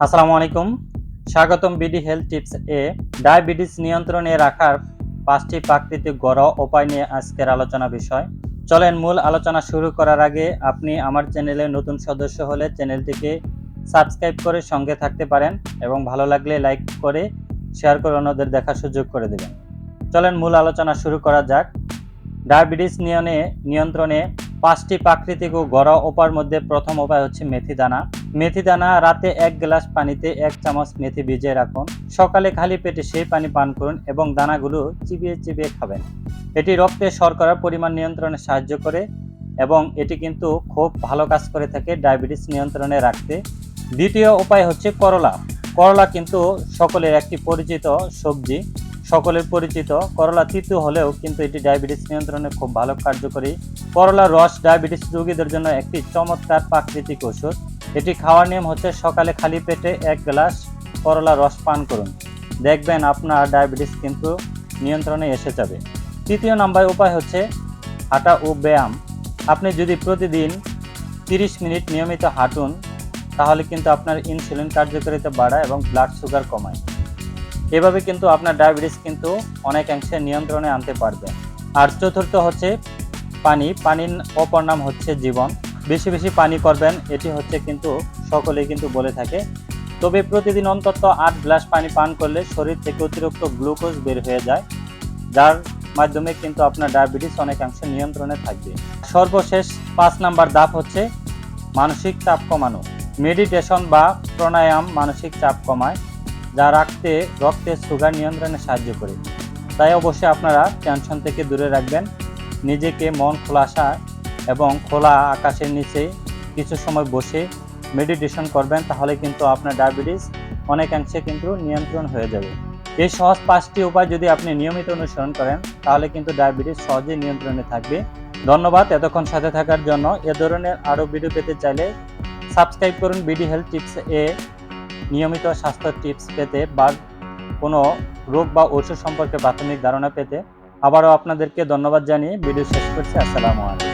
আসসালামু আলাইকুম। স্বাগতম বিডি হেলথ টিপস এ। ডায়াবেটিস নিয়ন্ত্রণে রাখার পাঁচটি প্রাকৃতিক ঘরোয়া উপায় নিয়ে আজকের আলোচনা বিষয়। চলেন মূল আলোচনা শুরু করার আগে আপনি আমার চ্যানেলে নতুন সদস্য হলে চ্যানেলটিকে সাবস্ক্রাইব করে সঙ্গে থাকতে পারেন এবং ভালো লাগলে লাইক করে শেয়ার করে অন্যদের দেখার সুযোগ করে দেবেন। চলেন মূল আলোচনা শুরু করা যাক। ডায়াবেটিস নিয়নে নিয়ন্ত্রণে পাঁচটি প্রাকৃতিক ও ঘরোয়া উপার মধ্যে প্রথম উপায় হচ্ছে মেথি দানা মেথি দানা, রাতে এক গ্লাস পানিতে এক চামচ মেথি ভিজিয়ে রাখুন। সকালে খালি পেটে সেই পানি পান করুন এবং দানাগুলো চিবিয়ে চিবিয়ে খাবেন। এটি রক্তে শর্করার পরিমাণ নিয়ন্ত্রণে সাহায্য করে এবং এটি কিন্তু খুব ভালো কাজ করে থাকে ডায়াবেটিস নিয়ন্ত্রণে রাখতে। দ্বিতীয় উপায় হচ্ছে করলা। করলা কিন্তু সকলের একটি পরিচিত সবজি। সকলের পরিচিত করলা তিতু হলেও কিন্তু এটি ডায়াবেটিস নিয়ন্ত্রণে খুব ভালো কার্যকরী। করলা রস ডায়াবেটিস রোগীদের জন্য একটি চমৎকার প্রাকৃতিক ওষুধ এটি খাওয়ার নিয়ম হচ্ছে সকালে খালি পেটে এক গ্লাস করলা রস পান করুন। দেখবেন আপনার ডায়াবেটিস কিন্তু নিয়ন্ত্রণে এসে যাবে। তৃতীয় নাম্বার উপায় হচ্ছে হাঁটা ও ব্যায়াম। আপনি যদি প্রতিদিন তিরিশ মিনিট নিয়মিত হাঁটুন, তাহলে কিন্তু আপনার ইনসুলিন কার্যকারিতা বাড়ায় এবং ব্লাড সুগার কমায়। এভাবে কিন্তু আপনার ডায়াবেটিস কিন্তু অনেকাংশে নিয়ন্ত্রণে আনতে পারবে। আর চতুর্থ হচ্ছে পানি। পানির অপর নাম হচ্ছে জীবন। বেশি বেশি পানি করবেন, এটি হচ্ছে কিন্তু সকলেই কিন্তু বলে থাকে। তবে প্রতিদিন অন্তত আট গ্লাস পানি পান করলে শরীর থেকে অতিরিক্ত গ্লুকোজ বের হয়ে যায়, যার মাধ্যমে কিন্তু আপনার ডায়াবেটিস অনেকাংশে নিয়ন্ত্রণে থাকবে। সর্বশেষ পাঁচ নাম্বার ধাপ হচ্ছে মানসিক চাপ কমানো। মেডিটেশন বা প্রাণায়াম মানসিক চাপ কমায়, যা রাখতে রক্তের সুগার নিয়ন্ত্রণে সাহায্য করে। তাই অবশ্যই আপনারা টেনশন থেকে দূরে রাখবেন, নিজেকে মন খোলাসা এবং খোলা আকাশের নিচে কিছু সময় বসে মেডিটেশন করবেন, তাহলে কিন্তু আপনার ডায়াবেটিস অনেকাংশে কিন্তু নিয়ন্ত্রণ হয়ে যাবে। এই সহজ পাঁচটি উপায় যদি আপনি নিয়মিত অনুসরণ করেন, তাহলে কিন্তু ডায়াবেটিস সহজেই নিয়ন্ত্রণে থাকবে। ধন্যবাদ এতক্ষণ সাথে থাকার জন্য। এ ধরনের আরও ভিডিও পেতে চাইলে সাবস্ক্রাইব করুন বিডি হেলথ টিপস এ। নিয়মিত স্বাস্থ্য টিপস পেতে বা কোনো রোগ বা ওষুধ সম্পর্কে প্রাথমিক ধারণা পেতে। আবারও আপনাদেরকে ধন্যবাদ জানিয়ে ভিডিও শেষ করছি। আসসালামু আলাইকুম।